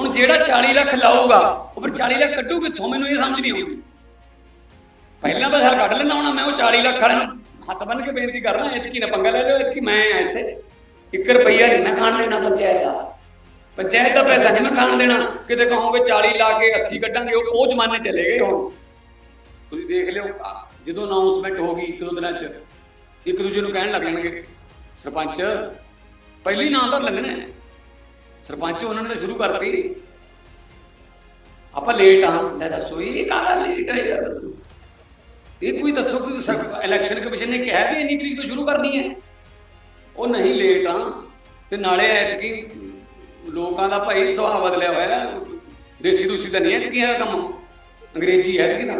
ਹੁਣ ਜਿਹੜਾ 40 ਲੱਖ ਲਾਊਗਾ, ਉਹ ਫਿਰ 40 ਲੱਖ ਕੱਢੂ ਕਿੱਥੋਂ ਮੈਨੂੰ ਇਹ ਸਮਝ ਨਹੀਂ ਆਉਂਦੀ ਪਹਿਲਾਂ ਤਾਂ ਹਲ ਕੱਢ ਲੈਂਦਾ ਹੋਣਾ, ਮੈਂ ਉਹ 40 ਲੱਖ ਵਾਲੇ ਹੱਥ ਬੰਨ ਕੇ ਬੇਨਤੀ ਕਰਦਾ, ਇਤਕੀ ਨਾ ਪੰਗਾ ਲੈ ਲਿਓ, ਇਤਕੀ ਮੈਂ ਆ ਇੱਥੇ। 1 ਰੁਪਈਆ ਨਹੀਂ ਮੈਂ ਖਾਣ ਦੇਣਾ ਪੰਚਾਇਤ ਦਾ। ਪੰਚਾਇਤ ਦਾ ਪੈਸਾ ਨਹੀਂ ਮੈਂ ਖਾਣ ਦੇਣਾ। ਕਿਤੇ ਕਹੋਗੇ 40 ਲਾ ਕੇ 80 ਕੱਢਾਂਗੇ, ਉਹ ਉਹ ਜ਼ਮਾਨੇ ਚਲੇ ਗਏ ਹੁਣ। ਤੁਸੀਂ ਦੇਖ ਲਿਓ ਜਦੋਂ ਅਨਾਉਂਸਮੈਂਟ ਹੋ ਗਈ ਇੱਕ ਦੋ ਦਿਨਾਂ ਚ, ਇੱਕ ਦੂਜੇ ਨੂੰ ਕਹਿਣ ਲੱਗ ਜਾਣਗੇ, ਸਰਪੰਚ, ਪਹਿਲੀ ਨਾਂ ਤਾਂ ਲੱਗਣਾ ਸਰਪੰਚ ਉਹਨਾਂ ਨੇ ਤਾਂ ਸ਼ੁਰੂ ਕਰਤੀ। ਆਪਾਂ ਲੇਟ ਆ, ਲੈ ਦੱਸੋ, ਇਹ ਕਾਹਦਾ ਲੇਟ ਹੈ ਯਾਰ, ਦੱਸੋ। ਇਹ ਕੋਈ ਦੱਸੋ ਕਿ ਇਲੈਕਸ਼ਨ ਕਮਿਸ਼ਨ ਨੇ ਕਿਹਾ ਵੀ ਇੰਨੀ ਤਰੀਕ ਤੋਂ ਸ਼ੁਰੂ ਕਰਨੀ ਹੈ? ਉਹ ਨਹੀਂ ਲੇਟ ਆ, ਤੇ ਨਾਲੇ ਐਤਕੀ ਲੋਕਾਂ ਦਾ ਭਾਈ ਸੁਭਾਅ ਬਦਲਿਆ ਹੋਇਆ ਦੇਸੀ ਦੂਸੀ ਤਾਂ ਨਹੀਂ ਹੈ ਕਿ ਇਹ ਕੰਮ। ਅੰਗਰੇਜ਼ੀ ਹੈ ਕਿ ਨਾ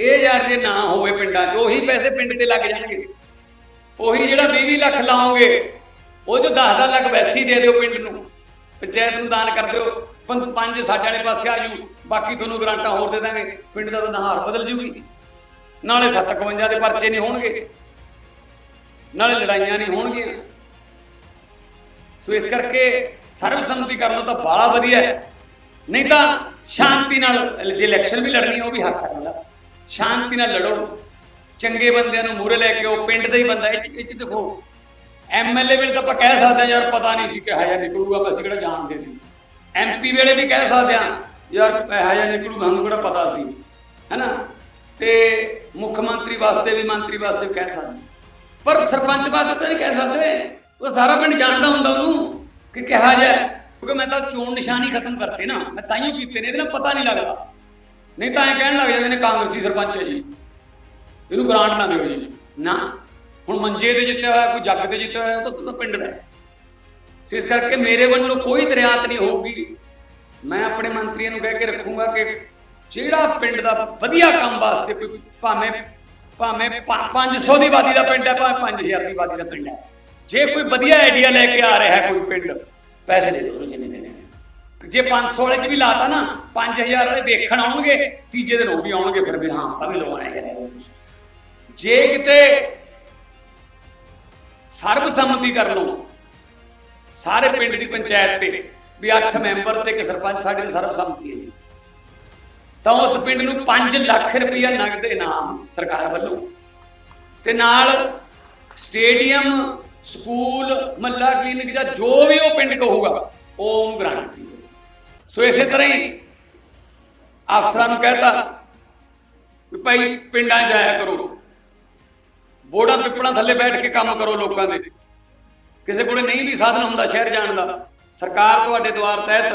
ਇਹ ਯਾਰ ਜੇ ਨਾ ਹੋਵੇ ਪਿੰਡਾਂ 'ਚ, ਉਹੀ ਪੈਸੇ ਪਿੰਡ ਤੇ ਲੱਗ ਜਾਣਗੇ। ਉਹੀ ਜਿਹੜਾ 20 ਲੱਖ ਲਾਓਗੇ, ਉਹ ਜੋ 10 ਲੱਖ ਵੈਸੀ ਦੇ ਦਿਓ ਪਿੰਡ ਨੂੰ। ਪੰਚਾਇਤ ਨੂੰ ਦਾਨ ਕਰ ਦਿਓ। ਪੰ- ਪੰਜ ਸਾਡੇ ਵਾਲੇ ਪਾਸੇ ਆ ਜੂ ਬਾਕੀ ਤੁਹਾਨੂੰ ਗਰਾਂਟਾਂ ਹੋਰ ਦੇ ਦਾਂਗੇ। ਪਿੰਡ ਦਾ ਤਾਂ ਨਹਾਰ ਬਦਲ ਜੂਗੀ। ਨਾਲੇ 751 ਦੇ ਪਰਚੇ ਨਹੀਂ ਹੋਣਗੇ। ਨਾਲੇ ਲੜਾਈਆਂ ਨਹੀਂ ਹੋਣਗੀਆਂ। ਸੋ ਇਸ ਕਰਕੇ ਸਰਬਸੰਮਤੀ ਕਰ ਲਓ ਤਾਂ ਬਾਲਾ ਵਧੀਆ ਹੈ। ਨਹੀਂ ਤਾਂ ਸ਼ਾਂਤੀ ਨਾਲ ਜੇ ਇਲੈਕਸ਼ਨ ਵੀ ਲੜਨੀ ਉਹ ਵੀ ਹੱਕ ਹੈ ਸ਼ਾਂਤੀ ਨਾਲ ਲੜੋ। ਚੰਗੇ ਬੰਦਿਆਂ ਨੂੰ ਮੂਹਰੇ ਲੈ ਕੇ ਉਹ ਪਿੰਡ ਦਾ ਹੀ ਬੰਦਾ ਇਹ 'ਚ- ਚ ਦੇਖੋ। ਐਮਐਲਏ ਵੇਲੇ ਤਾਂ ਆਪਾਂ ਕਹਿ ਸਕਦੇ ਹਾਂ ਯਾਰ ਪਤਾ ਨਹੀਂ ਸੀ ਕਿ ਹਾਇਆ ਨਿਕਲੂਗਾ ਬਸ ਕਿਹੜਾ ਜਾਣਦੇ ਸੀ। ਐਮਪੀ ਵੇਲੇ ਵੀ ਕਹਿ ਸਕਦੇ ਹਾਂ ਯਾਰ ਹਾਇਆ ਨਿਕਲੂ ਸਾਨੂੰ ਕਿਹੜਾ ਪਤਾ ਸੀ, ਹੈਨਾ? ਤੇ ਮੁੱਖ ਮੰਤਰੀ ਵਾਸਤੇ ਵੀ ਮੰਤਰੀ ਵਾਸਤੇ ਵੀ ਕਹਿ ਸਕਦੇ ਪਰ ਸਰਪੰਚ ਵਾਸਤੇ ਤਾਂ ਨਹੀਂ ਕਹਿ ਸਕਦੇ। ਉਹ ਸਾਰਾ ਪਿੰਡ ਜਾਣਦਾ ਹੁੰਦਾ ਉਹਨੂੰ ਕਿ ਕਿਹਾ ਜਾ ਕਿਉਂਕਿ ਮੈਂ ਤਾਂ ਚੋਣ ਨਿਸ਼ਾਨੀ ਖਤਮ ਕਰਤੇ ਨਾ। ਮੈਂ ਤਾਈਓ ਕੀਤੇ ਨੇ, ਇਹਦੇ ਨਾਲ ਪਤਾ ਨਹੀਂ ਲੱਗਦਾ। ਨਹੀਂ ਤਾਂ ਐਂ ਕਹਿਣ ਲੱਗ ਜਾਂਦੇ ਨੇ ਕਾਂਗਰਸੀ ਸਰਪੰਚ ਹੈ ਜੀ। ਇਹਨੂੰ ਗ੍ਰਾਂਟ ਨਾ ਦਿਓ ਜੀ। ਨਾ। ਹੁਣ ਮੰਜੇ ਤੇ ਜਿੱਤਿਆ ਹੋਇਆ, ਕੋਈ ਜੱਗ ਤੇ ਜਿੱਤਿਆ ਹੋਇਆ, ਉਹ ਤਾਂ ਪਿੰਡ ਦਾ ਹੈ ਇਸ ਕਰਕੇ ਮੇਰੇ ਵੱਲੋਂ ਕੋਈ ਦਰਿਆਤ ਨਹੀਂ ਹੋਊਗੀ। ਮੈਂ ਆਪਣੇ ਮੰਤਰੀਆਂ ਨੂੰ ਕਹਿ ਕੇ ਰੱਖੂੰਗਾ ਕਿ ਜਿਹੜਾ ਪਿੰਡ ਦਾ ਵਧੀਆ ਕੰਮ ਵਾਸਤੇ ਕੋਈ ਭਾਵੇਂ ਭਾਵੇਂ 500 ਦੀ ਆਬਾਦੀ ਦਾ ਪਿੰਡ ਹੈ, ਭਾਵੇਂ 5000 ਦੀ ਆਬਾਦੀ ਦਾ ਪਿੰਡ ਹੈ। ਜੇ ਕੋਈ ਵਧੀਆ ਆਈਡੀਆ ਲੈ ਕੇ ਆ ਰਿਹਾ ਹੈ ਕੋਈ ਪਿੰਡ, ਪੈਸੇ ਦੇ ਦਿਓ ਜਿੰਨੇ ਦੇਣੇ ਨੇ। ਜੇ 500 ਵਾਲੇ ਚ ਵੀ ਲਾਤਾ ਨਾ 5000 ਵਾਲੇ ਦੇਖਣ ਆਉਣਗੇ, ਤੀਜੇ ਦਿਨ ਉਹ ਵੀ ਆਉਣਗੇ, ਫਿਰ ਵੀ ਹਾਂ, ਆਪਾਂ ਵੀ ਲਵਾਉਣਾ ਹੈ। ਜੇ ਕਿਤੇ ਸਰਬਸੰਮਤੀ ਕਰ ਲਓ ਸਾਰੇ ਪਿੰਡ ਦੀ ਪੰਚਾਇਤ ਤੇ ਵੀ 8 ਮੈਂਬਰ ਤੇ ਇੱਕ ਸਰਪੰਚ ਸਾਡੇ ਦੀ ਸਰਬਸੰਮਤੀ ਹੈ ਤਾਂ ਉਸ ਪਿੰਡ ਨੂੰ 5 ਲੱਖ ਰੁਪਇਆ ਨਗਦ ਇਨਾਮ ਸਰਕਾਰ ਵੱਲੋਂ। ਤੇ ਨਾਲ ਸਟੇਡੀਅਮ, ਸਕੂਲ, ਮੱਲਾ ਕਲੀਨਿਕ ਜਾਂ ਜੋ ਵੀ ਉਹ ਪਿੰਡ ਕਹੂਗਾ, ਉਹ ਉਹਨੂੰ ਗ੍ਰਾਂਟ ਦਿੱਤੀ ਸੋ ਇਸੇ ਤਰ੍ਹਾਂ ਹੀ ਅਫਸਰਾਂ ਨੂੰ ਕਹਿਤਾ ਵੀ ਭਾਈ ਪਿੰਡਾਂ ਜਾਇਆ ਕਰੋ। ਬੋੜਾ ਪਿੱਪਲਾਂ ਥੱਲੇ ਬੈਠ ਕੇ ਕੰਮ ਕਰੋ ਲੋਕਾਂ ਦੇ। ਕਿਸੇ ਕੋਲੇ ਨਹੀਂ ਵੀ ਸਾਧਨ ਹੁੰਦਾ ਸ਼ਹਿਰ ਜਾਣ ਦਾ। ਸਰਕਾਰ ਤੁਹਾਡੇ ਦੁਆਰ ਤਹਿਤ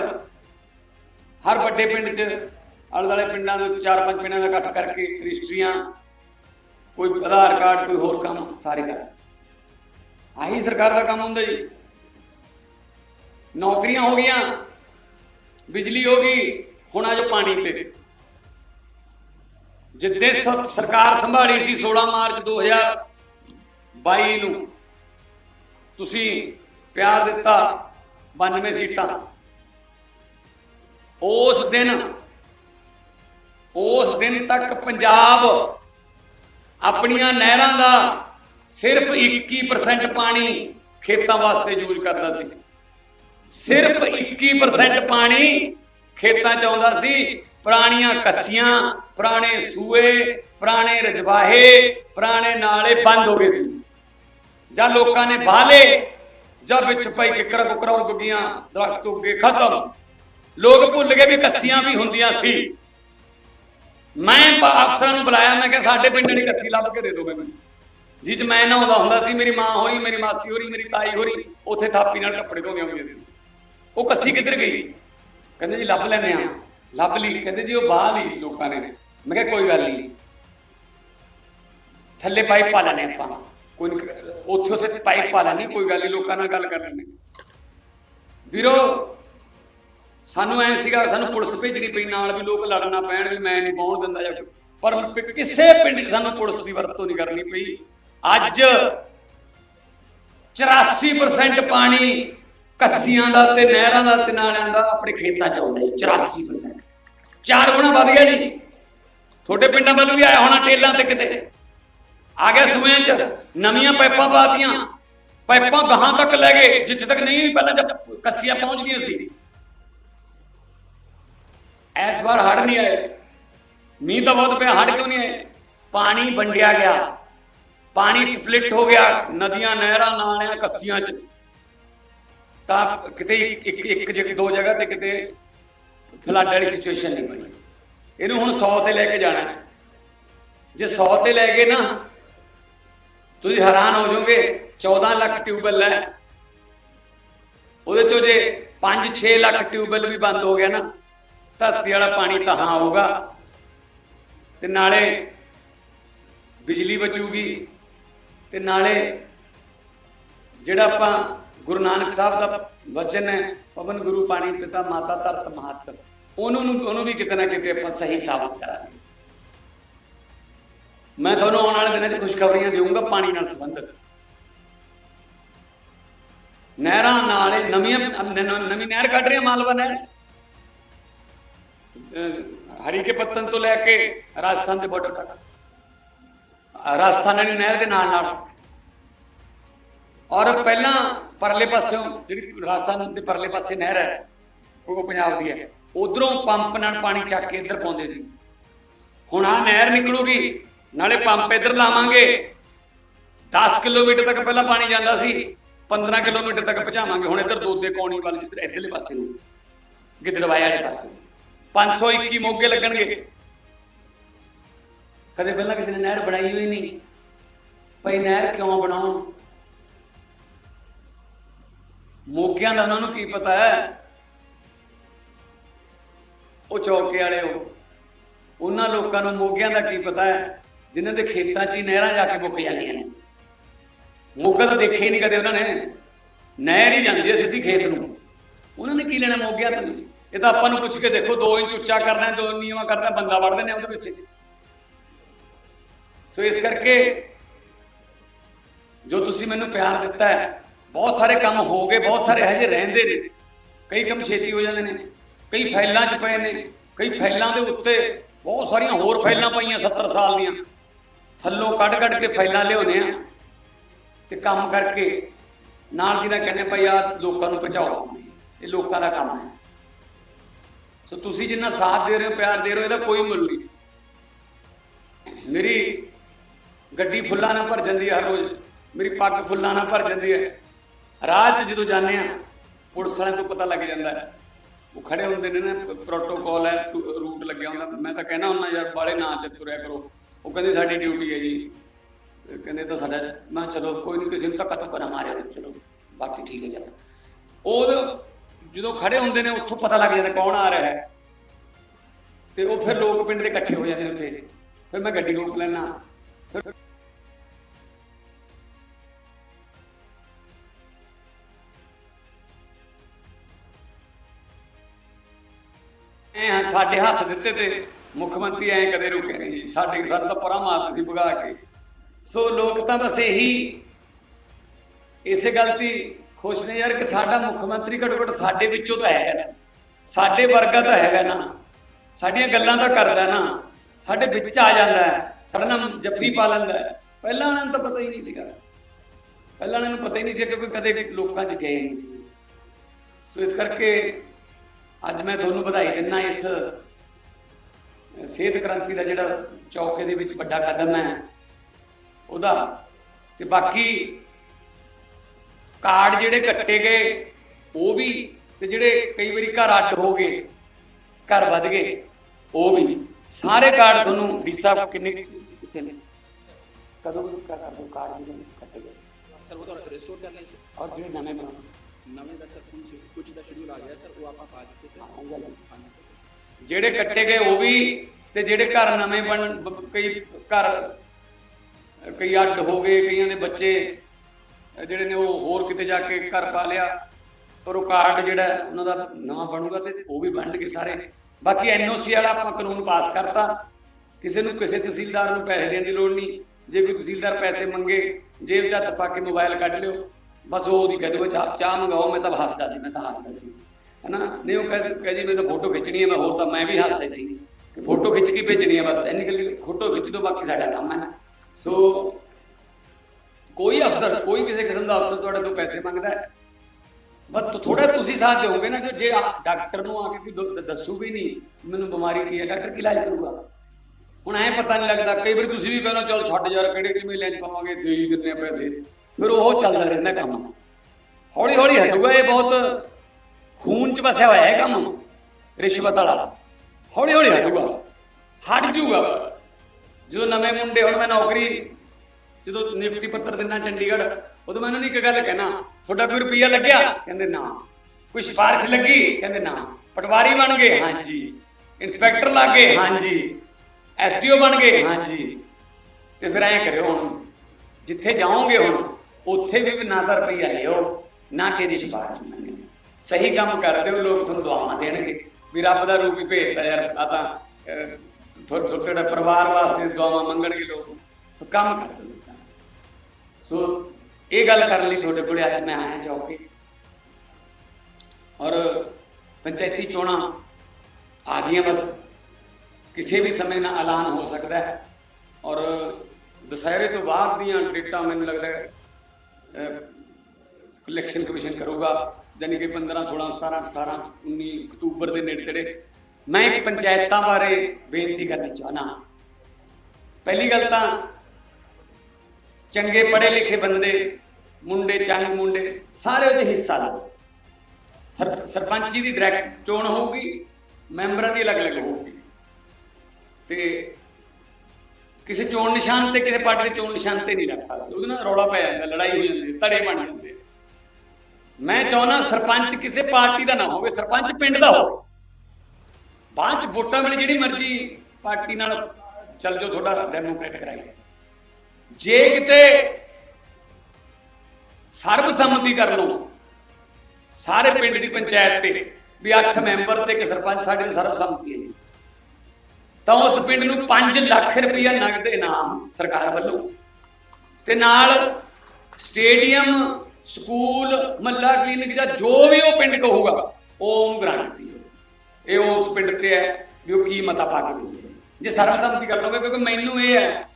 ਹਰ ਵੱਡੇ ਪਿੰਡ 'ਚ ਆਲੇ ਦੁਆਲੇ ਪਿੰਡਾਂ ਦੇ ਚਾਰ ਪੰਜ ਪਿੰਡਾਂ ਦਾ ਇਕੱਠ ਕਰਕੇ ਰਜਿਸਟਰੀਆਂ, ਕੋਈ ਆਧਾਰ ਕਾਰਡ, ਕੋਈ ਹੋਰ ਕੰਮ, ਸਾਰੇ ਕਰ ਆਹੀ ਸਰਕਾਰ ਦਾ ਕੰਮ ਹੁੰਦਾ ਜੀ। ਨੌਕਰੀਆਂ ਹੋ ਗਈਆਂ, ਬਿਜਲੀ ਹੋ ਗਈ, ਹੁਣ ਆ ਜੋ ਪਾਣੀ ਤੇ। ਜਿੱਦੇ ਸਰਕਾਰ ਸੰਭਾਲੀ ਸੀ 16 ਮਾਰਚ 2022 ਨੂੰ। ਤੁਸੀਂ ਪਿਆਰ ਦਿੱਤਾ 92 ਸੀਟਾਂ। ਉਸ ਦਿਨ ਉਸ ਦਿਨ ਤੱਕ ਪੰਜਾਬ ਆਪਣੀਆਂ ਨਹਿਰਾਂ ਦਾ ਸਿਰਫ 21% ਪਾਣੀ ਖੇਤਾਂ ਵਾਸਤੇ ਯੂਜ਼ ਕਰਦਾ ਸੀ। ਸਿਰਫ 21% ਪਾਣੀ ਖੇਤਾਂ ਚ ਆਉਂਦਾ ਸੀ। ਪੁਰਾਣੀਆਂ ਕੱਸੀਆਂ, ਪੁਰਾਣੇ ਸੂਏ, ਪੁਰਾਣੇ ਰਜਵਾਹੇ, ਪੁਰਾਣੇ ਨਾਲੇ ਬੰਦ ਹੋ ਗਏ ਸੀ। ਜਾਂ ਲੋਕਾਂ ਨੇ ਬਾਲੇ ਜਾਂ ਵਿੱਚ ਪਈ ਕਿਕਰਾ ਕੁਕਰਾ ਉੱਗ ਗਈਆਂ ਦਰਖਤ ਉੱਗੇ ਖਤਮ। ਲੋਕ ਭੁੱਲ ਗਏ ਵੀ ਕੱਸੀਆਂ ਵੀ ਹੁੰਦੀਆਂ ਸੀ। ਮੈਂ ਅਫਸਰਾਂ ਨੂੰ ਬੁਲਾਇਆ, ਮੈਂ ਕਿਹਾ ਸਾਡੇ ਪਿੰਡ ਵਾਲੀ ਕੱਸੀ ਲੱਭ ਕੇ ਦੇ ਦਿਓ ਮੈਨੂੰ। ਜਿਹ ਚ ਮੈਂ ਨਹਾਉਂਦਾ ਹੁੰਦਾ ਸੀ, ਮੇਰੀ ਮਾਂ ਹੋਰੀ, ਮੇਰੀ ਮਾਸੀ ਹੋਰੀ, ਮੇਰੀ ਤਾਈ ਹੋਰੀ, ਉੱਥੇ ਥਾਪੀ ਨਾਲ ਕੱਪੜੇ ਧੋਂਦੀਆਂ ਹੁੰਦੀਆਂ ਸੀ। ਉਹ ਕੱਸੀ ਕਿੱਧਰ ਗਈ? ਕਹਿੰਦੇ ਜੀ ਲੱਭ ਲੈਨੇ ਆ ਲੱਭ ਲਈ। ਕਹਿੰਦੇ ਜੀ ਉਹ ਬਾਹ ਲਈ ਲੋਕਾਂ ਨੇ। ਮੈਂ ਕਿਹਾ ਕੋਈ ਗੱਲ ਨਹੀਂ। ਥੱਲੇ ਪਾਈਪ ਪਾ ਲੈਣੇ ਆਪਾਂ। ਕੋਈ ਉੱਥੇ ਉੱਥੇ ਪਾਈਪ ਪਾ ਲੈਣੀ ਕੋਈ ਗੱਲ ਨਹੀਂ, ਲੋਕਾਂ ਨਾਲ ਗੱਲ ਕਰ ਲੈਣੇ ਵੀਰੋ, ਸਾਨੂੰ ਐ ਸੀਗਾ, ਸਾਨੂੰ ਪੁਲਿਸ ਭੇਜਣੀ ਪਈ ਨਾਲ ਵੀ ਲੋਕ ਲੜਨਾ ਪੈਣ ਵੀ ਮੈਂ ਨਹੀਂ ਪਾਉਣ ਦਿੰਦਾ ਜਾਂ ਪਰ ਕਿਸੇ ਪਿੰਡ 'ਚ ਸਾਨੂੰ ਪੁਲਿਸ ਦੀ ਵਰਤੋਂ ਨਹੀਂ ਕਰਨੀ ਪਈ। ਅੱਜ 84% ਪਾਣੀ ਕੱਸੀਆਂ ਦਾ ਤੇ ਨਹਿਰਾਂ ਦਾ ਤੇ ਨਾਲਿਆਂ ਦਾ ਆਪਣੇ ਖੇਤਾਂ 'ਚ ਆਉਂਦਾ ਜੀ 84% ਚਾਰ ਗੁਣਾ ਵੱਧ ਗਿਆ ਜੀ। ਤੁਹਾਡੇ ਪਿੰਡਾਂ ਵੱਲ ਵੀ ਆਇਆ ਹੋਣਾ, ਟੇਲਾਂ ਤੇ ਕਿਤੇ। ਆ ਗਿਆ ਸੂਆਂ 'ਚ ਨਵੀਆਂ ਪਾਈਪਾਂ ਪਾਤੀਆਂ। ਪਾਈਪਾਂ ਗਾਹਾਂ ਤੱਕ ਲੈ ਗਏ, ਜਿੱਥੇ ਤੱਕ ਨਹੀਂ ਪਹਿਲਾਂ ਜਦ ਕੱਸੀਆਂ ਪਹੁੰਚ ਗਈਆਂ ਸੀ। ਇਸ ਵਾਰ ਹੜ ਨਹੀਂ ਆਏ। ਮੀਂਹ ਤਾਂ ਬਹੁਤ ਪਿਆ ਹੜ ਕਿਉਂ ਨਹੀਂ ਆਏ? ਪਾਣੀ ਵੰਡਿਆ ਗਿਆ। ਪਾਣੀ ਸਪਲਿਟ ਹੋ ਗਿਆ ਨਦੀਆਂ, ਨਹਿਰਾਂ, ਨਾਲਿਆਂ, ਕੱਸੀਆਂ ਚ। ਤਾਂ ਕਿਤੇ ਇੱਕ ਇੱਕ ਇੱਕ ਦੋ ਜਗ੍ਹਾ ਤੇ ਕਿਤੇ ਫਲੱਡ ਵਾਲੀ ਸਿਚੁਏਸ਼ਨ ਨਹੀਂ ਬਣੀ। ਇਹਨੂੰ ਹੁਣ 100 ਤੇ ਲੈ ਕੇ ਜਾਣਾ। ਜੇ 100 ਤੇ ਲੈ ਗਏ ਨਾ ਤੁਸੀਂ ਹੈਰਾਨ ਹੋ ਜਾਓਗੇ 14 ਲੱਖ ਟਿਊਬਵੈੱਲ ਹੈ। ਉਹਦੇ ਚੋਂ ਜੇ 5-6 ਲੱਖ ਟਿਊਬਵੈੱਲ ਵੀ ਬੰਦ ਹੋ ਗਿਆ ਨਾ, ਧਰਤੀ ਵਾਲਾ ਪਾਣੀ ਤਾਂ ਹਾਂ ਆਊਗਾ। ਤੇ ਨਾਲੇ ਬਿਜਲੀ ਬਚੂਗੀ, ਤੇ ਨਾਲੇ ਜਿਹੜਾ ਆਪਾਂ ਗੁਰੂ ਨਾਨਕ ਸਾਹਿਬ ਦਾ ਵਚਨ ਹੈ, ਪਵਨ ਗੁਰੂ ਪਾਣੀ ਪਿਤਾ ਮਾਤਾ ਧਰਤ ਮਹੱਤ, ਉਹਨੂੰ ਉਹਨੂੰ ਵੀ ਕਿਤੇ ਨਾ ਕਿਤੇ ਆਪਾਂ ਸਹੀ ਸਾਬਤ ਕਰਾਂਗੇ। ਮੈਂ ਤੁਹਾਨੂੰ ਆਉਣ ਵਾਲੇ ਦਿਨਾਂ 'ਚ ਖੁਸ਼ਖਬਰੀਆਂ ਦੇਵਾਂਗਾ ਪਾਣੀ ਨਾਲ ਸੰਬੰਧਿਤ। ਨਹਿਰਾਂ ਨਾਲ ਨਵੀਆਂ, ਨਵੀਂ ਨਹਿਰ ਕੱਢ ਰਹੀ ਮਾਲਵਾ ਨਹਿਰ। ਅਹ ਹਰੀਕੇ ਪੱਤਨ ਤੋਂ ਲੈ ਕੇ ਰਾਜਸਥਾਨ ਦੇ ਬਾਰਡਰ ਤੱਕ। ਰਾਜਸਥਾਨ ਵਾਲੀ ਨਹਿਰ ਦੇ ਨਾਲ ਨਾਲ। ਔਰ ਪਹਿਲਾਂ ਪਰਲੇ ਪਾਸਿਓਂ ਜਿਹੜੀ ਰਾਜਸਥਾਨ ਦੇ ਪਰਲੇ ਪਾਸੇ ਨਹਿਰ ਹੈ, ਉਹ ਪੰਜਾਬ ਦੀ ਹੈ। ਉਧਰੋਂ ਪੰਪ ਨਾਲ ਪਾਣੀ ਚੱਕ ਕੇ ਇੱਧਰ ਪਾਉਂਦੇ ਸੀ। ਹੁਣ ਆ ਨਹਿਰ ਨਿਕਲੂਗੀ ਨਾਲੇ ਪੰਪ ਇੱਧਰ ਲਾਵਾਂਗੇ। 10 ਕਿਲੋਮੀਟਰ ਤੱਕ ਪਹਿਲਾਂ ਪਾਣੀ ਜਾਂਦਾ ਸੀ 15 ਕਿਲੋਮੀਟਰ ਤੱਕ ਪਹੁੰਚਾਵਾਂਗੇ। ਹੁਣ ਇੱਧਰ ਦੋਦੇ ਕੌਣੀ ਵੱਲ, ਜਿੱਧਰ ਇੱਧਰਲੇ ਪਾਸੇ ਨੂੰ, ਗਿੱਦੜਵਾਇਆ ਵਾਲੇ ਪਾਸੇ 521 ਮੋਗੇ ਲੱਗਣਗੇ। ਕਦੇ ਪਹਿਲਾਂ ਕਿਸੇ ਨੇ ਨਹਿਰ ਬਣਾਈ ਹੋਈ ਨਹੀਂ। ਭਈ ਨਹਿਰ ਕਿਉਂ ਬਣਾਉਣ? ਮੋਗਿਆਂ ਦਾ ਉਹਨਾਂ ਨੂੰ ਕੀ ਪਤਾ ਹੈ? ਉਹ ਚੌਕੇ ਵਾਲੇ ਉਹ ਉਹਨਾਂ ਲੋਕਾਂ ਨੂੰ ਮੋਗਿਆਂ ਦਾ ਕੀ ਪਤਾ ਹੈ? ਜਿਨ੍ਹਾਂ ਦੇ ਖੇਤਾਂ 'ਚ ਹੀ ਨਹਿਰਾਂ ਜਾ ਕੇ ਮੁੱਕ ਜਾਂਦੀਆਂ ਨੇ। ਮੋਗਾ ਤਾਂ ਦੇਖਿਆ ਹੀ ਨਹੀਂ ਕਦੇ ਉਹਨਾਂ ਨੇ। ਨਹਿਰ ਹੀ ਜਾਂਦੀ ਹੈ ਸਿੱਧੀ ਖੇਤ ਨੂੰ। ਉਹਨਾਂ ਨੇ ਕੀ ਲੈਣਾ ਮੋਗਿਆਂ ਤੋਂ ਇਹ ਤਾਂ ਆਪਾਂ ਨੂੰ ਪੁੱਛ ਕੇ ਦੇਖੋ 2 ਇੰਚ ਉੱਚਾ ਕਰਨਾ 2 ਨੀਵਾਂ ਕਰਨਾ ਬੰਦਾ ਵੜਦੇ ਨੇ ਉਹਦੇ ਵਿੱਚ। ਸੋ ਇਸ ਕਰਕੇ ਜੋ ਤੁਸੀਂ ਮੈਨੂੰ ਪਿਆਰ ਦਿੱਤਾ ਹੈ, ਬਹੁਤ ਸਾਰੇ ਕੰਮ ਹੋ ਗਏ, ਬਹੁਤ ਸਾਰੇ ਹਜੇ ਰਹਿੰਦੇ ਨੇ। ਕਈ ਕੰਮ ਛੇਤੀ ਹੋ ਜਾਂਦੇ ਨੇ, ਕਈ ਫਾਈਲਾਂ 'ਚ ਪਏ ਨੇ, ਕਈ ਫਾਈਲਾਂ ਦੇ ਉੱਤੇ ਬਹੁਤ ਸਾਰੀਆਂ ਹੋਰ ਫਾਈਲਾਂ ਪਈਆਂ 70 ਸਾਲ ਦੀਆਂ। ਥੱਲੋਂ ਕੱਢ ਕੱਢ ਕੇ ਫਾਈਲਾਂ ਲਿਆਉਂਦੇ ਆ ਤੇ ਕੰਮ ਕਰਕੇ ਨਾਲ ਦੀ ਨਾਲ ਕਹਿੰਦੇ ਭਾਈ ਆ ਲੋਕਾਂ ਨੂੰ ਪਹੁੰਚਾਓ ਇਹ ਲੋਕਾਂ ਦਾ ਕੰਮ ਹੈ। ਸੋ ਤੁਸੀਂ ਜਿੰਨਾ ਸਾਥ ਦੇ ਰਹੇ ਹੋ, ਪਿਆਰ ਦੇ ਰਹੇ ਹੋ, ਇਹਦਾ ਕੋਈ ਮੁੱਲ ਨਹੀਂ। ਮੇਰੀ ਗੱਡੀ ਫੁੱਲਾਂ ਨਾਲ ਭਰ ਜਾਂਦੀ ਹੈ ਹਰ ਰੋਜ਼। ਮੇਰੀ ਪੱਗ ਫੁੱਲਾਂ ਨਾਲ ਭਰ ਜਾਂਦੀ ਹੈ। ਰਾਹ 'ਚ ਜਦੋਂ ਜਾਂਦੇ ਆ, ਪੁਲਿਸ ਵਾਲਿਆਂ ਤੋਂ ਪਤਾ ਲੱਗ ਜਾਂਦਾ ਹੈ। ਉਹ ਖੜੇ ਹੁੰਦੇ ਨੇ ਨਾ, ਪ੍ਰੋਟੋਕੋਲ ਹੈ, ਰੂਟ ਲੱਗਿਆ ਹੁੰਦਾ। ਮੈਂ ਤਾਂ ਕਹਿਣਾ ਹੁੰਦਾ, ਯਾਰ ਬਾਲੇ ਨਾ ਚ ਤੁਰਿਆ ਕਰੋ। ਉਹ ਕਹਿੰਦੇ ਸਾਡੀ ਡਿਊਟੀ ਹੈ ਜੀ। ਕਹਿੰਦੇ ਤਾਂ ਸਾਡਾ ਮੈਂ ਕਿਹਾ ਚਲੋ, ਕੋਈ ਨਹੀਂ ਕਿਸੇ ਨੂੰ ਧੱਕਾ ਧੱਕਾ ਨਾ ਮਾਰਿਆ ਚਲੋ, ਬਾਕੀ ਠੀਕ ਹੈ, ਚਲੋ। ਉਹ ਜਦੋਂ ਖੜੇ ਹੁੰਦੇ ਨੇ, ਉੱਥੋਂ ਪਤਾ ਲੱਗ ਜਾਂਦਾ ਕੌਣ ਆ ਰਿਹਾ ਹੈ। ਤੇ ਉਹ ਫਿਰ ਲੋਕ ਪਿੰਡ ਦੇ ਇਕੱਠੇ ਹੋ ਜਾਂਦੇ ਨੇ ਉੱਥੇ। ਫਿਰ ਮੈਂ ਗੱਡੀ ਰੋਕ ਲੈਣਾ ਫਿਰ ਐ ਸਾਡੇ ਹੱਥ ਦਿੱਤੇ ਤੇ ਮੁੱਖ ਮੰਤਰੀ ਐ ਕਦੇ ਰੁਕੇ ਨਹੀਂ ਸਾਡੇ ਸਾਡੇ ਤਾਂ ਪਰਾਂ ਸੀ ਭਗਾ ਕੇ ਸੋ ਲੋਕ ਤਾਂ ਬਸ ਇਹੀ ਇਸੇ ਗੱਲ ਦੀ ਖੁਸ਼ ਨੇ ਯਾਰ ਕਿ ਸਾਡਾ ਮੁੱਖ ਮੰਤਰੀ ਘੱਟੋ ਘੱਟ ਸਾਡੇ ਵਿੱਚੋਂ ਤਾਂ ਹੈਗਾ ਨਾ। ਸਾਡੇ ਵਰਗਾ ਤਾਂ ਹੈਗਾ ਨਾ। ਸਾਡੀਆਂ ਗੱਲਾਂ ਤਾਂ ਕਰਦਾ ਨਾ। ਸਾਡੇ ਵਿੱਚ ਆ ਜਾਂਦਾ ਹੈ। ਸਾਡਾ ਨਾਮ ਜੱਫੀ ਪਾ ਲੈਂਦਾ ਪਹਿਲਾਂ ਉਹਨਾਂ ਨੂੰ ਤਾਂ ਪਤਾ ਹੀ ਨਹੀਂ ਸੀਗਾ। ਪਹਿਲਾਂ ਉਹਨਾਂ ਨੂੰ ਪਤਾ ਹੀ ਨਹੀਂ ਸੀ ਕਿਉਂਕਿ ਕਦੇ ਲੋਕਾਂ 'ਚ ਗਏ ਨਹੀਂ ਸੀ। ਸੋ ਇਸ ਕਰਕੇ ਅੱਜ ਮੈਂ ਤੁਹਾਨੂੰ ਵਧਾਈ ਦਿੰਦਾ ਇਸ ਸਿਹਤ ਕ੍ਰਾਂਤੀ ਦਾ ਜਿਹੜਾ ਚੌਕੇ ਦੇ ਵਿੱਚ ਵੱਡਾ ਕਦਮ ਹੈ ਉਹਦਾ ਤੇ ਬਾਕੀ ਕਾਰਡ ਜਿਹੜੇ ਕੱਟੇ ਗਏ ਉਹ ਵੀ ਤੇ ਜਿਹੜੇ ਕਈ ਵਾਰੀ ਘਰ ਅੱਡ ਹੋ ਗਏ ਘਰ ਵੱਧ ਗਏ ਉਹ ਵੀ। ਸਾਰੇ ਕਾਰਡ ਤੁਹਾਨੂੰ ਡੀ ਸਾਹਿਬ ਕਿੰਨੇ ਕਿੱਥੇ ਨੇ? ਕਦੋਂ ਕਦੋਂ ਕਰ ਦੋ ਕਾਰਡ ਜਿਹੜੇ ਕੱਟੇ ਗਏ? ਸਰ ਉਹ ਤਾਂ ਰਿਸਟੋਰ ਕਰਨਾ ਹੈ। ਔਰ ਜਿਹੜੇ ਨਵੇਂ ਬਣਾਉਣੇ? ਨਵੇਂ ਦਾ ਸਰ ਕੁਝ ਕੁਝ ਦਾ ਸ਼ਡਿਊਲ ਆ ਗਿਆ ਸਰ ਉਹ ਆਪਾਂ ਪਾ ਦਿੱਤੇ ਸਰ। ਜਿਹੜੇ ਕੱਟੇ ਗਏ ਉਹ ਵੀ ਤੇ ਜਿਹੜੇ ਘਰ ਨਵੇਂ ਬਣ ਕਈ ਘਰ ਕਈ ਅੱਡ ਹੋ ਗਏ ਕਈਆਂ ਦੇ ਬੱਚੇ ਜਿਹੜੇ ਨੇ ਉਹ ਹੋਰ ਕਿਤੇ ਜਾ ਕੇ ਘਰ ਪਾ ਲਿਆ ਪਰ ਉਹ ਕਾਰਡ ਜਿਹੜਾ ਹੈ, ਉਹਨਾਂ ਦਾ ਨਵਾਂ ਬਣੂਗਾ ਤੇ ਉਹ ਵੀ ਬਣਨਗੇ ਸਾਰੇ। ਬਾਕੀ ਐਨਓਸੀ ਵਾਲਾ ਆਪਾਂ ਕਾਨੂੰਨ ਪਾਸ ਕਰਤਾ। ਕਿਸੇ ਨੂੰ ਕਿਸੇ ਤਹਿਸੀਲਦਾਰ ਨੂੰ ਪੈਸੇ ਦੇਣ ਦੀ ਲੋੜ ਨਹੀਂ। ਜੇ ਕੋਈ ਤਹਿਸੀਲਦਾਰ ਪੈਸੇ ਮੰਗੇ ਜੇਬ 'ਚ ਹੱਥ ਪਾ ਕੇ ਮੋਬਾਈਲ ਕੱਢ ਲਿਓ। ਬਸ ਉਹ ਉਹਦੀ ਕਹਦੇ ਚਾਹ ਚਾਹ ਮੰਗਾਓ ਮੈਂ ਤਾਂ ਹੱਸਦਾ ਸੀ ਮੈਂ ਤਾਂ ਹੱਸਦਾ ਸੀ। ਹਨਾ? ਨਹੀਂ ਉਹ ਕਹੇ ਜੀ ਮੈਂ ਤਾਂ ਫੋਟੋ ਖਿੱਚਣੀ ਹੈ ਮੈਂ ਹੋਰ ਤਾਂ ਮੈਂ ਵੀ ਹੱਸਦਾ ਸੀ। ਕਿ ਫੋਟੋ ਖਿੱਚ ਕੇ ਭੇਜਣੀ ਹੈ ਬਸ ਇੰਨੀ ਗੱਲ ਫੋਟੋ ਖਿੱਚ ਦੋ ਬਾਕੀ ਸਾਡਾ ਕੰਮ ਹੈ ਸੋ ਕੋਈ ਅਫਸਰ ਕੋਈ ਕਿਸੇ ਕਿਸਮ ਦਾ ਅਫਸਰ ਤੁਹਾਡੇ ਤੋਂ ਪੈਸੇ ਮੰਗਦਾ ਹੈ? ਬਸ ਥੋੜਾ ਤੁਸੀਂ ਸਾਥ ਦਿਓਗੇ ਨਾ ਜੇ ਡਾਕਟਰ ਨੂੰ ਆ ਕੇ ਕੋਈ ਦ- ਦੱਸੂ ਵੀ ਨਹੀਂ ਮੈਨੂੰ ਬਿਮਾਰੀ ਕੀ ਹੈ ਡਾਕਟਰ ਕੀ ਇਲਾਜ ਕਰੂਗਾ? ਹੁਣ ਐ ਪਤਾ ਨਹੀਂ ਲੱਗਦਾ ਕਈ ਵਾਰੀ ਤੁਸੀਂ ਵੀ ਕਹਿੰਦੇ ਹੋ, ਚੱਲ ਛੱਡ ਯਾਰ ਕਿਹੜੇ ਚ ਮੇਲਿਆਂ ਚ ਪਾਵਾਂਗੇ ਦੇ ਹੀ ਦਿੰਦੇ ਆ ਪੈਸੇ। ਫਿਰ ਉਹ ਚੱਲਦਾ ਰਹਿੰਦਾ ਕੰਮ। ਹੌਲੀ ਹੌਲੀ ਹਟੂਗਾ ਇਹ ਬਹੁਤ ਖੂਨ ਚ ਵਸਿਆ ਹੋਇਆ ਹੈ ਕੰਮ ਰਿਸ਼ਵਤ ਵਾਲਾ। ਹੌਲੀ ਹੌਲੀ ਹਟੂਗਾ ਹਟ ਜੂਗਾ ਜਦੋਂ ਨਵੇਂ ਮੁੰਡੇ ਹੁਣ ਮੈਂ ਨੌਕਰੀ ਜਦੋਂ ਨਿਯੁਕਤੀ ਪੱਤਰ ਦਿੰਦਾ ਚੰਡੀਗੜ੍ਹ ਉਦੋਂ ਮੈਂ ਉਹਨਾਂ ਨੂੰ ਇੱਕ ਗੱਲ ਕਹਿਣਾ ਤੁਹਾਡਾ ਕੋਈ ਰੁਪਈਆ ਲੱਗਿਆ? ਕਹਿੰਦੇ ਨਾ। ਕੋਈ ਸਿਫਾਰਿਸ਼ ਲੱਗੀ? ਕਹਿੰਦੇ ਨਾ। ਪਟਵਾਰੀ ਬਣ ਗਏ? ਹਾਂਜੀ। ਇਨਸਪੈਕਟਰ ਲੱਗ ਗਏ? ਹਾਂਜੀ। ਐਸਡੀਓ ਬਣ ਗਏ? ਹਾਂਜੀ। ਤੇ ਫਿਰ ਐਂ ਕਰਿਓ ਹੁਣ ਜਿੱਥੇ ਜਾਓਗੇ ਹੁਣ ਉੱਥੇ ਵੀ ਨਾ ਤਾਂ ਰੁਪਈਆ ਲਿਓ ਨਾ ਕਿਸੇ ਦੀ ਸਿਫਾਰਿਸ਼ ਮੰਗਿਓ ਸਹੀ ਕੰਮ ਕਰਦੇ ਹੋ ਲੋਕ ਤੁਹਾਨੂੰ ਦੁਆਵਾਂ ਦੇਣਗੇ। ਵੀ ਰੱਬ ਦਾ ਰੂਪ ਹੀ ਭੇਜਦਾ ਯਾਰ ਆ ਤਾਂ ਅਹ, ਥੋ- ਪਰਿਵਾਰ ਵਾਸਤੇ ਦੁਆਵਾਂ ਮੰਗਣਗੇ ਲੋਕ। ਸੋ ਕੰਮ ਕਰ ਸੋ ਇਹ ਗੱਲ ਕਰਨ ਲਈ ਤੁਹਾਡੇ ਕੋਲੇ ਅੱਜ ਮੈਂ ਆਇਆ ਚੌਕੇ ਔਰ ਪੰਚਾਇਤੀ ਚੋਣਾਂ ਆ ਗਈਆਂ ਬਸ। ਕਿਸੇ ਵੀ ਸਮੇਂ ਨਾਲ ਐਲਾਨ ਹੋ ਸਕਦਾ ਹੈ। ਔਰ ਦੁਸਹਿਰੇ ਤੋਂ ਬਾਅਦ ਦੀਆਂ ਡੇਟਾਂ ਮੈਨੂੰ ਲੱਗਦਾ ਹੈ ਇਲੈਕਸ਼ਨ ਕਮਿਸ਼ਨ ਕਰੂਗਾ। ਯਾਨੀ ਕਿ 15 16 17 18 19 ਅਕਤੂਬਰ ਦੇ ਨੇੜੇ ਤੇੜੇ, ਮੈਂ ਇੱਕ ਪੰਚਾਇਤਾਂ ਬਾਰੇ ਬੇਨਤੀ ਕਰਨੀ ਚਾਹਨਾ ਪਹਿਲੀ ਗੱਲ ਤਾਂ ਚੰਗੇ ਪੜ੍ਹੇ ਲਿਖੇ ਬੰਦੇ, ਮੁੰਡੇ ਚੰਗ ਮੁੰਡੇ, ਸਾਰੇ ਉਹਦੇ ਹਿੱਸਾ ਲਓ। ਸਰ- ਸਰਪੰਚੀ ਦੀ ਡਾਇਰੈਕਟ ਚੋਣ ਹੋਊਗੀ, ਮੈਂਬਰਾਂ ਦੀ ਅਲੱਗ-ਅਲੱਗ ਹੋਊਗੀ। ਤੇ ਕਿਸੇ ਚੋਣ ਨਿਸ਼ਾਨ ਤੇ, ਕਿਸੇ ਪਾਰਟੀ ਦੇ ਚੋਣ ਨਿਸ਼ਾਨ ਤੇ ਨਹੀਂ ਰੱਖ ਸਕਦੇ। ਉਹਦੇ ਨਾਲ ਰੌਲਾ ਪੈ ਜਾਂਦਾ, ਲੜਾਈ ਹੋ ਜਾਂਦੀ ਧੜੇ ਬਣ ਜਾਂਦੇ ਮੈਂ ਚਾਹੁੰਦਾ ਸਰਪੰਚ ਕਿਸੇ ਪਾਰਟੀ ਦਾ ਨਾ ਹੋਵੇ, ਸਰਪੰਚ ਪਿੰਡ ਦਾ ਹੋਵੇ। ਬਾਅਦ ਚ ਵੋਟਾਂ ਵੇਲੇ ਜਿਹੜੀ ਮਰਜ਼ੀ ਪਾਰਟੀ ਨਾਲ ਚੱਲ ਜਾਓ, ਤੁਹਾਡਾ ਡੈਮੋਕ੍ਰੈਟਿਕ ਰਾਈਟ ਜੇ ਕਿਤੇ ਸਰਬਸੰਮਤੀ ਕਰ ਲਓ ਸਾਰੇ ਪਿੰਡ ਦੀ ਪੰਚਾਇਤ ਤੇ ਵੀ 8 ਮੈਂਬਰ ਤੇ ਇੱਕ ਸਰਪੰਚ ਸਾਡੇ ਦੀ ਸਰਬਸੰਮਤੀ ਹੈ ਜੀ, ਤਾਂ ਉਸ ਪਿੰਡ ਨੂੰ 5 ਲੱਖ ਰੁਪਇਆ ਨਗਦ ਇਨਾਮ ਸਰਕਾਰ ਵੱਲੋਂ ਤੇ ਨਾਲ ਸਟੇਡੀਅਮ ਸਕੂਲ, ਮੱਲਾ ਕਲੀਨਿਕ ਜਾਂ ਜੋ ਵੀ ਉਹ ਪਿੰਡ ਕਹੂਗਾ, ਉਹ ਉਹਨੂੰ ਗ੍ਰਾਂਟ ਦਿੱਤੀ ਹੈ ਇਹ ਉਸ ਪਿੰਡ ਤੇ ਹੈ ਵੀ ਉਹ ਕੀ ਮਤਾ ਪਾ ਕੇ ਦਿੰਦੇ ਨੇ। ਜੇ ਸਰਬਸੰਮਤੀ ਕਰ ਲਓਗੇ, ਕਿਉਂਕਿ ਮੈਨੂੰ ਇਹ ਹੈ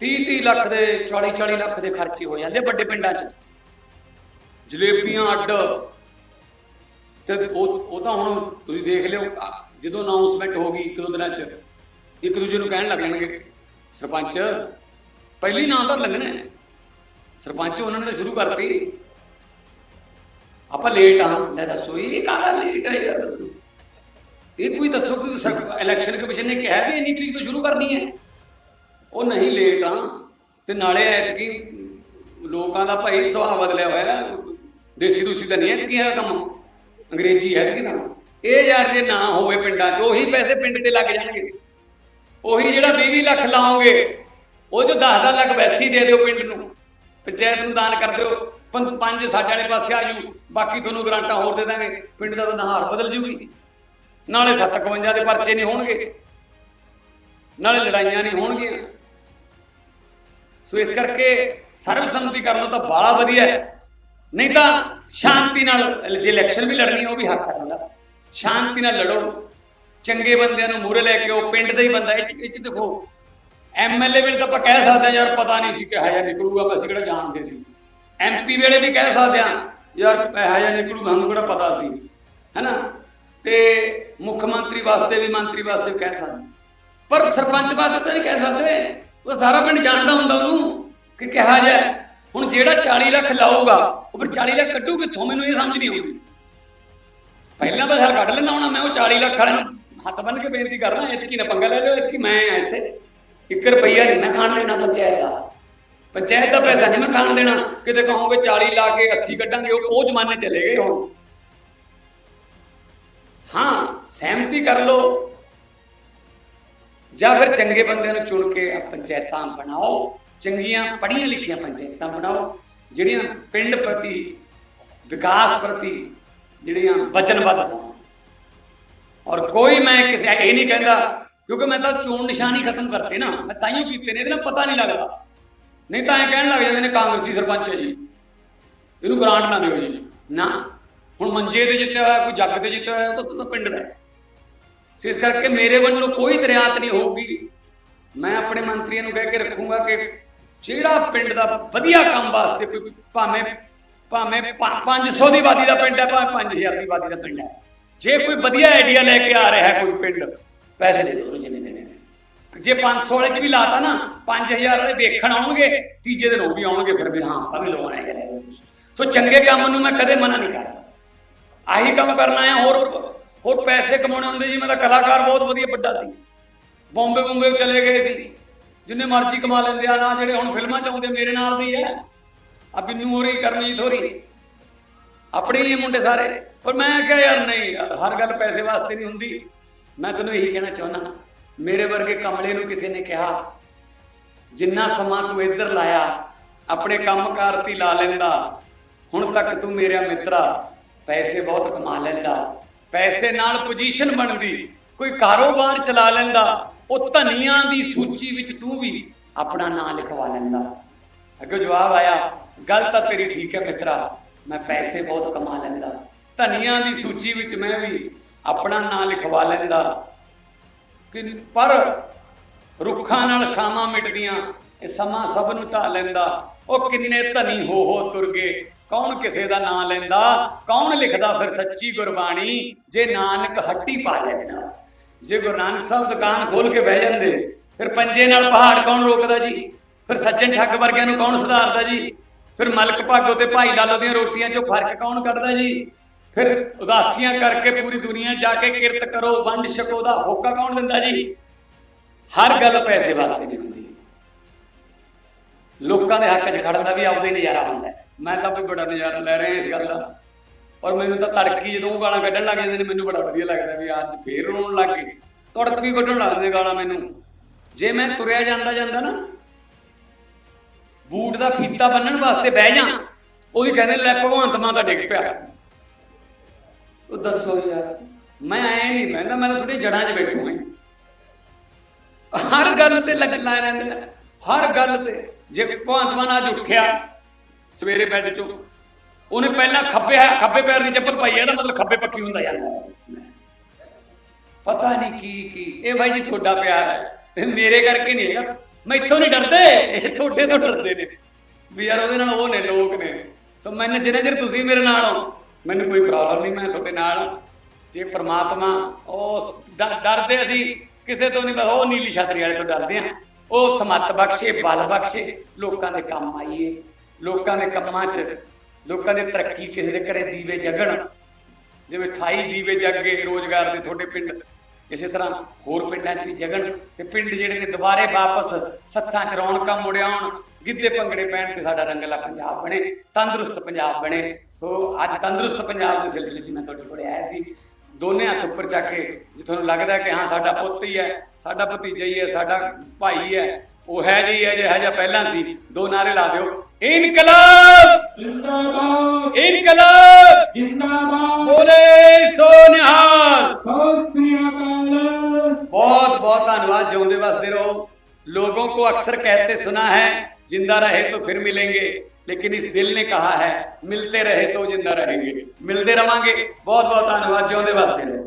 30 30 ਲੱਖ ਦੇ 40 40 ਲੱਖ ਦੇ ਖਰਚੇ ਹੋ ਜਾਂਦੇ ਵੱਡੇ ਪਿੰਡਾਂ 'ਚ। ਜਲੇਬੀਆਂ ਅੱਡ। ਤੇ ਉਹ ਉਹ ਤਾਂ ਹੁਣ ਤੁਸੀਂ ਦੇਖ ਲਿਓ ਜਦੋਂ ਅਨਾਉਂਸਮੈਂਟ ਹੋ ਗਈ ਇੱਕ ਦੋ ਦਿਨਾਂ 'ਚ, ਇੱਕ ਦੂਜੇ ਨੂੰ ਕਹਿਣ ਲੱਗ ਜਾਣਗੇ, ਸਰਪੰਚ, ਪਹਿਲੀ ਨਾਂ ਤਾਂ ਲੱਗਣਾ ਹੈ। ਸਰਪੰਚ ਉਹਨਾਂ ਨੇ ਤਾਂ ਸ਼ੁਰੂ ਕਰਤੀ। ਆਪਾਂ ਲੇਟ ਆ, ਲੈ ਦੱਸੋ, ਇਹ ਕਾਹਦਾ ਲੇਟ ਹੈ ਯਾਰ, ਦੱਸੋ। ਇਹ ਕੋਈ ਦੱਸੋ ਕੋਈ ਇਲੈਕਸ਼ਨ ਕਮਿਸ਼ਨ ਨੇ ਕਿਹਾ ਵੀ ਇੰਨੀ ਤਰੀਕ ਤੋਂ ਸ਼ੁਰੂ ਕਰਨੀ ਹੈ? ਉਹ ਨਹੀਂ ਲੇਟ ਆ, ਤੇ ਨਾਲੇ ਐਤਕੀ ਲੋਕਾਂ ਦਾ ਭਾਈ ਸੁਭਾਅ ਬਦਲਿਆ ਹੋਇਆ ਦੇਸੀ ਦੂਸੀ ਤਾਂ ਨਹੀਂ ਐਤਕੀ ਹੈ ਕੰਮ। ਅੰਗਰੇਜ਼ੀ ਹੈ ਕਿ ਨਾ ਇਹ ਯਾਰ ਜੇ ਨਾ ਹੋਵੇ ਪਿੰਡਾਂ 'ਚ, ਉਹੀ ਪੈਸੇ ਪਿੰਡ ਤੇ ਲੱਗ ਜਾਣਗੇ। ਉਹੀ ਜਿਹੜਾ 20 ਲੱਖ ਲਾਓਗੇ, ਉਹ ਜੋ 10 ਲੱਖ ਵੈਸੀ ਦੇ ਦਿਓ ਪਿੰਡ ਨੂੰ। ਪੰਚਾਇਤ ਨੂੰ ਦਾਨ ਕਰ ਦਿਓ। ਪੰਜ ਸਾਡੇ ਵਾਲੇ ਪਾਸੇ ਆ ਜੂ ਬਾਕੀ ਤੁਹਾਨੂੰ ਗਰਾਂਟਾਂ ਹੋਰ ਦੇ ਦਾਂਗੇ। ਪਿੰਡ ਦਾ ਤਾਂ ਨਹਾਰ ਬਦਲ ਜੂਗੀ। ਨਾਲੇ 751 ਦੇ ਪਰਚੇ ਨਹੀਂ ਹੋਣਗੇ। ਨਾਲੇ ਲੜਾਈਆਂ ਨਹੀਂ ਹੋਣਗੀਆਂ। ਸੋ ਇਸ ਕਰਕੇ ਸਰਬਸੰਮਤੀ ਕਰ ਲਓ ਤਾਂ ਬਾਲਾ ਵਧੀਆ ਹੈ। ਨਹੀਂ ਤਾਂ ਸ਼ਾਂਤੀ ਨਾਲ ਜੇ ਇਲੈਕਸ਼ਨ ਵੀ ਲੜਨੀ, ਉਹ ਵੀ ਹੱਕ ਹੈ। ਸ਼ਾਂਤੀ ਨਾਲ ਲੜੋ। ਚੰਗੇ ਬੰਦਿਆਂ ਨੂੰ ਮੂਹਰੇ ਲੈ ਕੇ ਉਹ ਪਿੰਡ ਦਾ ਹੀ ਬੰਦਾ ਇਹ 'ਚ- ਇਹ ਚ ਦੇਖੋ। ਐਮਐਲਏ ਵੇਲੇ ਤਾਂ ਆਪਾਂ ਕਹਿ ਸਕਦੇ ਹਾਂ, ਯਾਰ ਪਤਾ ਨਹੀਂ ਸੀ ਕਿਹਾ ਜਾਂ ਨਿਕਲੂਗਾ ਮੈਂ ਕਿਹੜਾ ਜਾਣਦੇ ਸੀ। ਐਮਪੀ ਵੇਲੇ ਵੀ ਕਹਿ ਸਕਦੇ ਹਾਂ, ਯਾਰ ਇਹੋ ਜਿਹਾ ਨਿਕਲੂ ਸਾਨੂੰ ਕਿਹੜਾ ਪਤਾ ਸੀ, ਹੈਨਾ? ਤੇ ਮੁੱਖ ਮੰਤਰੀ ਵਾਸਤੇ ਵੀ ਮੰਤਰੀ ਵਾਸਤੇ ਵੀ ਕਹਿ ਸਕਦੇ। ਪਰ ਸਰਪੰਚ ਵਾਸਤੇ ਤਾਂ ਨਹੀਂ ਕਹਿ ਸਕਦੇ। ਉਹ ਸਾਰਾ ਪਿੰਡ ਜਾਣਦਾ ਹੁੰਦਾ ਉਹਨੂੰ ਕਿ ਕਿਹਾ ਜਾ ਹੁਣ ਜਿਹੜਾ 40 ਲੱਖ ਲਾਊਗਾ, ਉਹ ਫਿਰ 40 ਲੱਖ ਕੱਢੂ ਕਿੱਥੋਂ? ਮੈਨੂੰ ਇਹ ਸਮਝ ਨਹੀਂ ਆਉਂਦੀ। ਪਹਿਲਾਂ ਤਾਂ ਸਾਲ ਕੱਢ ਲੈਂਦਾ ਹੁਣ ਮੈਂ ਉਹ 40 ਲੱਖ ਵਾਲੇ ਹੱਥ ਬੰਨ ਕੇ ਬੇਨਤੀ ਕਰਦਾ, ਇਤਕੀ ਨਾ ਪੰਗਾ ਲੈ ਲਿਓ, ਇਤਕੀ ਮੈਂ ਆ ਇੱਥੇ। ਇੱਕ ਰੁਪਈਆ ਨਹੀਂ ਮੈਂ ਖਾਣ ਦੇਣਾ ਪੰਚਾਇਤ ਦਾ। ਪੰਚਾਇਤ ਦਾ ਪੈਸਾ ਨਹੀਂ ਮੈਂ ਖਾਣ ਦੇਣਾ। ਕਿਤੇ ਕਹੋਗੇ 40 ਲਾ ਕੇ 80 ਕੱਢਾਂਗੇ, ਉਹ ਉਹ ਜ਼ਮਾਨੇ ਚਲੇ ਗਏ ਹੁਣ। ਹਾਂ, ਸਹਿਮਤੀ ਕਰ ਲਓ। ਜਾਂ ਫਿਰ ਚੰਗੇ ਬੰਦਿਆਂ ਨੂੰ ਚੁਣ ਕੇ ਪੰਚਾਇਤਾਂ ਬਣਾਓ। ਚੰਗੀਆਂ ਪੜ੍ਹੀਆਂ ਲਿਖੀਆਂ ਪੰਚਾਇਤਾਂ ਬਣਾਓ, ਜਿਹੜੀਆਂ ਪਿੰਡ ਪ੍ਰਤੀ, ਵਿਕਾਸ ਪ੍ਰਤੀ ਜਿਹੜੀਆਂ ਵਚਨਬੱਧ ਔਰ ਕੋਈ ਮੈਂ ਕਿਸੇ ਇਹ ਨਹੀਂ ਕਹਿੰਦਾ ਕਿਉਂਕਿ ਮੈਂ ਤਾਂ ਚੋਣ ਨਿਸ਼ਾਨ ਹੀ ਖਤਮ ਕਰਤੇ ਨਾ, ਮੈਂ ਤਾਈਓ ਕੀਤੇ ਨੇ, ਇਹਦੇ ਨਾਲ ਪਤਾ ਨਹੀਂ ਲੱਗਦਾ। ਨਹੀਂ ਤਾਂ ਇਹ ਕਹਿਣ ਲੱਗ ਜਾਂਦੇ ਨੇ ਕਾਂਗਰਸੀ ਸਰਪੰਚ ਹੈ ਜੀ। ਇਹਨੂੰ ਗ੍ਰਾਂਟ ਨਾ ਦਿਓ ਜੀ। ਨਾ, ਹੁਣ ਮੰਜੇ ਤੇ ਜਿੱਤਿਆ ਹੋਇਆ, ਕੋਈ ਜੱਗ ਤੇ ਜਿੱਤਿਆ ਹੋਇਆ, ਉਹ ਤਾਂ ਪਿੰਡ ਦਾ ਹੈ ਸੋ ਇਸ ਕਰਕੇ ਮੇਰੇ ਵੱਲੋਂ ਕੋਈ ਦਰਿਆਤ ਨਹੀਂ ਹੋਊਗੀ। ਮੈਂ ਆਪਣੇ ਮੰਤਰੀਆਂ ਨੂੰ ਕਹਿ ਕੇ ਰੱਖੂੰਗਾ ਕਿ ਜਿਹੜਾ ਪਿੰਡ ਦਾ ਵਧੀਆ ਕੰਮ ਵਾਸਤੇ ਕੋਈ ਭਾਵੇਂ ਭਾਵੇਂ 500 ਦੀ ਆਬਾਦੀ ਦਾ ਪਿੰਡ ਹੈ, ਭਾਵੇਂ 5000 ਦੀ ਆਬਾਦੀ ਦਾ ਪਿੰਡ ਹੈ। ਜੇ ਕੋਈ ਵਧੀਆ ਆਈਡੀਆ ਲੈ ਕੇ ਆ ਰਿਹਾ ਹੈ ਕੋਈ ਪਿੰਡ ਪੈਸੇ ਦੇ ਦਿਓ ਜਿੰਨੇ ਦੇਣੇ ਨੇ। ਜੇ 500 ਵਾਲੇ ਚ ਵੀ ਲਾਤਾ ਨਾ 5000 ਵਾਲੇ ਦੇਖਣ ਆਉਣਗੇ ਤੀਜੇ ਦਿਨ ਉਹ ਵੀ ਆਉਣਗੇ ਫਿਰ ਵੀ ਹਾਂ ਆਪਾਂ ਵੀ ਲਵਾਉਣਾ ਹੈ ਸੋ ਚੰਗੇ ਕੰਮ ਨੂੰ ਮੈਂ ਕਦੇ ਮਨਾ ਨਹੀਂ ਕਰਦਾ। ਆਹੀ ਕੰਮ ਕਰਨਾ ਹੈ ਹੋਰ ਹੋਰ ਪੈਸੇ ਕਮਾਉਣੇ ਹੁੰਦੇ ਜੀ ਮੈਂ ਤਾਂ ਕਲਾਕਾਰ ਬਹੁਤ ਵਧੀਆ ਵੱਡਾ ਸੀ। ਬੰਬੇ ਬੰਬੇ ਚਲੇ ਗਏ ਸੀ। ਜਿੰਨੇ ਮਰਜ਼ੀ ਕਮਾ ਲੈਂਦੇ ਆ ਨਾ ਜਿਹੜੇ ਹੁਣ ਫਿਲਮਾਂ ਚ ਆਉਂਦੇ ਮੇਰੇ ਨਾਲ ਦੀ ਹੈ ਆ ਬਿੰਨੂ ਹੋਰੀ ਕਰਨਜੀਤ ਹੋਰੀ। ਆਪਣੇ ਹੀ ਮੁੰਡੇ ਸਾਰੇ। ਪਰ ਮੈਂ ਕਿਹਾ ਯਾਰ ਨਹੀਂ ਯਾਰ, ਹਰ ਗੱਲ ਪੈਸੇ ਵਾਸਤੇ ਨਹੀਂ ਹੁੰਦੀ। ਮੈਂ ਤੈਨੂੰ ਇਹੀ ਕਹਿਣਾ ਚਾਹੁੰਦਾ ਮੇਰੇ ਵਰਗੇ ਕਮਲੇ ਨੂੰ ਕਿਸੇ ਨੇ ਕਿਹਾ, ਜਿੰਨਾ ਸਮਾਂ ਤੂੰ ਇੱਧਰ ਲਾਇਆ, ਆਪਣੇ ਕੰਮਕਾਰ ਤੇ ਲਾ ਲੈਂਦਾ, ਹੁਣ ਤੱਕ ਤੂੰ ਮੇਰਾ ਮਿੱਤਰਾ ਪੈਸੇ ਬਹੁਤ ਕਮਾ ਲੈਂਦਾ, ਪੈਸੇ ਨਾਲ ਪੋਜੀਸ਼ਨ ਬਣਦੀ, ਕੋਈ ਕਾਰੋਬਾਰ ਚਲਾ ਲੈਂਦਾ, ਉਹ ਧਨੀਆਂ ਦੀ ਸੂਚੀ ਵਿੱਚ ਤੂੰ ਵੀ ਆਪਣਾ ਨਾਂ ਲਿਖਵਾ ਲੈਂਦਾ। ਅੱਗੇ ਜਵਾਬ ਆਇਆ, ਗੱਲ ਤਾਂ ਤੇਰੀ ਠੀਕ ਹੈ ਮਿੱਤਰਾ, ਮੈਂ ਪੈਸੇ ਬਹੁਤ ਕਮਾ ਲੈਂਦਾ, ਧਨੀਆਂ ਦੀ ਸੂਚੀ ਵਿੱਚ ਮੈਂ ਵੀ ਆਪਣਾ ਨਾਂ ਲਿਖਵਾ ਲੈਂਦਾ। ਕਿ ਪਰ ਰੁੱਖਾਂ ਨਾਲ ਸ਼ਾਮਾਂ ਮਿਟਦੀਆਂ, ਇਹ ਸਮਾਂ ਸਭ ਨੂੰ ਢਾ ਲੈਂਦਾ। ਉਹ ਕਿੰਨੇ ਧਨੀ ਹੋ ਹੋ ਤੁਰ ਗਏ। ਕੌਣ ਕਿਸੇ ਦਾ ਨਾਂ ਲੈਂਦਾ? ਕੌਣ ਲਿਖਦਾ ਫਿਰ ਸੱਚੀ ਗੁਰਬਾਣੀ? ਜੇ ਨਾਨਕ ਹੱਟੀ ਪਾ ਲੈਂਦਾ। ਜੇ ਗੁਰੂ ਨਾਨਕ ਸਾਹਿਬ ਦੁਕਾਨ ਖੋਲ ਕੇ ਬਹਿ ਜਾਂਦੇ, ਫਿਰ ਪੰਜੇ ਨਾਲ ਪਹਾੜ ਕੌਣ ਰੋਕਦਾ ਜੀ? ਫਿਰ ਸੱਜਣ ਠੱਗ ਵਰਗਿਆਂ ਨੂੰ ਕੌਣ ਸੁਧਾਰਦਾ ਜੀ? ਫਿਰ ਮਲਕ ਭਾਗੋ ਤੇ ਭਾਈ ਲਾਲੋ ਦੀਆਂ ਰੋਟੀਆਂ 'ਚੋਂ ਫ਼ਰਕ ਕੌਣ ਕੱਢਦਾ ਜੀ? ਫਿਰ ਉਦਾਸੀਆਂ ਕਰਕੇ ਪੂਰੀ ਦੁਨੀਆ ਜਾ ਕੇ ਕਿਰਤ ਕਰੋ, ਵੰਡ ਛਕੋ ਦਾ ਹੋਕਾ ਕੌਣ ਦਿੰਦਾ ਜੀ? ਹਰ ਗੱਲ ਪੈਸੇ ਵਾਸਤੇ ਨਹੀਂ ਹੁੰਦੀ। ਲੋਕਾਂ ਦੇ ਹੱਕ 'ਚ ਖੜਨ ਦਾ ਵੀ ਆਪਦਾ ਹੀ ਨਜ਼ਾਰਾ ਹੁੰਦਾ ਮੈਂ ਤਾਂ ਵੀ ਬੜਾ ਨਜ਼ਾਰਾ ਲੈ ਰਿਹਾ ਇਸ ਗੱਲ ਦਾ। ਔਰ ਮੈਨੂੰ ਤਾਂ ਤੜਕੀ ਜਦੋਂ ਉਹ ਗਾਲਾਂ ਕੱਢਣ ਲੱਗ ਜਾਂਦੇ ਨੇ, ਮੈਨੂੰ ਬੜਾ ਵਧੀਆ ਲੱਗਦਾ ਵੀ ਅੱਜ ਫੇਰ ਰੋਣ ਲੱਗ ਗਏ। ਤੜਕੀ ਕੱਢਣ ਲੱਗ ਜਾਂਦੇ ਗਾਲਾਂ ਮੈਨੂੰ। ਜੇ ਮੈਂ ਤੁਰਿਆ ਜਾਂਦਾ ਜਾਂਦਾ ਨਾ, ਬੂਟ ਦਾ ਫੀਤਾ ਬੰਨਣ ਵਾਸਤੇ ਬਹਿ ਜਾ ਉਹਦੀ ਕਹਿੰਦੇ ਲੈ ਭਗਵੰਤ ਮਾਨ ਤਾਂ ਡਿੱਗ ਪਿਆ। ਉਹ ਦੱਸੋ ਯਾਰ। ਮੈਂ ਐ ਨਹੀਂ ਬਹਿੰਦਾ ਮੈਂ ਤਾਂ ਥੋੜੀ ਜੜਾਂ 'ਚ ਬੈਠੂ ਹਾਂ ਹਰ ਗੱਲ ਤੇ ਲੱਗ ਲਾ ਹਰ ਗੱਲ ਤੇ। ਜੇ ਭਗਵੰਤ ਮਾਨ ਅੱਜ ਉੱਠਿਆ ਸਵੇਰੇ ਬੈੱਡ 'ਚੋਂ, ਉਹਨੇ ਪਹਿਲਾਂ ਖੱਬੇ ਖੱਬੇ ਪੈਰ ਦੀ ਚੱਪਲ ਪਾਈ ਹੈ ਇਹਦਾ ਮਤਲਬ ਖੱਬੇ ਪੱਖੀ ਹੁੰਦਾ ਜਾਂਦਾ ਪਤਾ ਨਹੀਂ ਕੀ ਕੀ। ਇਹ ਬਾਈ ਜੀ ਤੁਹਾਡਾ ਪਿਆਰ ਹੈ। ਇਹ ਮੇਰੇ ਕਰਕੇ ਨਹੀਂ ਹੈਗਾ। ਮੈਂ ਇੱਥੋਂ ਨਹੀਂ ਡਰਦੇ। ਇਹ ਤੁਹਾਡੇ ਤੋਂ ਡਰਦੇ ਨੇ। ਵੀ ਯਾਰ ਉਹਦੇ ਨਾਲ ਉਹ ਨੇ ਲੋਕ ਨੇ। ਸੋ ਮੈਨੂੰ ਜਿੰਨੇ ਚਿਰ ਤੁਸੀਂ ਮੇਰੇ ਨਾਲ ਹੋ ਮੈਨੂੰ ਕੋਈ ਪ੍ਰੋਬਲਮ ਨਹੀਂ, ਮੈਂ ਤੁਹਾਡੇ ਨਾਲ। ਜੇ ਪ੍ਰਮਾਤਮਾ, ਉਹ ਸ- ਡਰਦੇ ਅਸੀਂ ਕਿਸੇ ਤੋਂ ਨਹੀਂ, ਬਸ ਉਹ ਨੀਲੀ ਛਤਰੀ ਵਾਲੇ ਤੋਂ ਡਰਦੇ ਆ ਉਹ ਸਮੱਤ ਬਖਸ਼ੇ, ਬਲ ਬਖਸ਼ੇ, ਲੋਕਾਂ ਦੇ ਕੰਮ ਆਈਏ। ਲੋਕਾਂ ਦੇ ਕੰਮਾਂ 'ਚ, ਲੋਕਾਂ ਦੇ ਤਰੱਕੀ ਕਿਸੇ ਦੇ ਘਰੇ ਦੀਵੇ ਜਗਣ। ਜਿਵੇਂ 28 ਦੀਵੇ ਜਗ ਗਏ ਰੋਜ਼ਗਾਰ ਦੇ ਤੁਹਾਡੇ ਪਿੰਡ। ਇਸੇ ਤਰ੍ਹਾਂ ਹੋਰ ਪਿੰਡਾਂ 'ਚ ਵੀ ਜਗਣ ਤੇ ਪਿੰਡ ਜਿਹੜੇ ਨੇ ਦੁਬਾਰੇ ਵਾਪਸ ਸੱਥਾਂ 'ਚ ਰੌਣਕਾਂ ਮੁੜਿਆਉਣ ਗਿੱਧੇ ਭੰਗੜੇ ਪੈਣ ਤੇ ਸਾਡਾ ਰੰਗਲਾ ਪੰਜਾਬ ਬਣੇ, ਤੰਦਰੁਸਤ ਪੰਜਾਬ ਬਣੇ। ਸੋ ਅੱਜ ਤੰਦਰੁਸਤ ਪੰਜਾਬ ਦੇ ਸਿਲਸਿਲੇ 'ਚ ਮੈਂ ਤੁਹਾਡੇ ਕੋਲ ਆਇਆ ਸੀ। ਦੋਨੇ ਹੱਥ ਉੱਪਰ ਚੱਕ ਕੇ ਜੇ ਤੁਹਾਨੂੰ ਲੱਗਦਾ ਕਿ ਹਾਂ, ਸਾਡਾ ਪੁੱਤ ਹੀ ਹੈ, ਸਾਡਾ ਭਤੀਜਾ ਹੀ ਹੈ, ਸਾਡਾ ਭਾਈ ਹੈ, ਉਹ ਹੈ ਜੀ ਹੈ ਜਿਹੜਾ ਪਹਿਲਾਂ ਸੀ, ਦੋ ਨਾਰੇ ਲਾ ਦਿਓ। इनकलाब। इनकलाब। बोले सोनिहाल बहुत बहुत धन्यवाद जो उनके वास्ते रहो लोगों को अक्सर कहते सुना है ज़िंदा रहे तो फिर मिलेंगे। लेकिन इस दिल ने कहा है मिलते रहे तो ज़िंदा रहेंगे। मिलते रहेंगे बहुत बहुत धन्यवाद जो उनके वास्ते रहो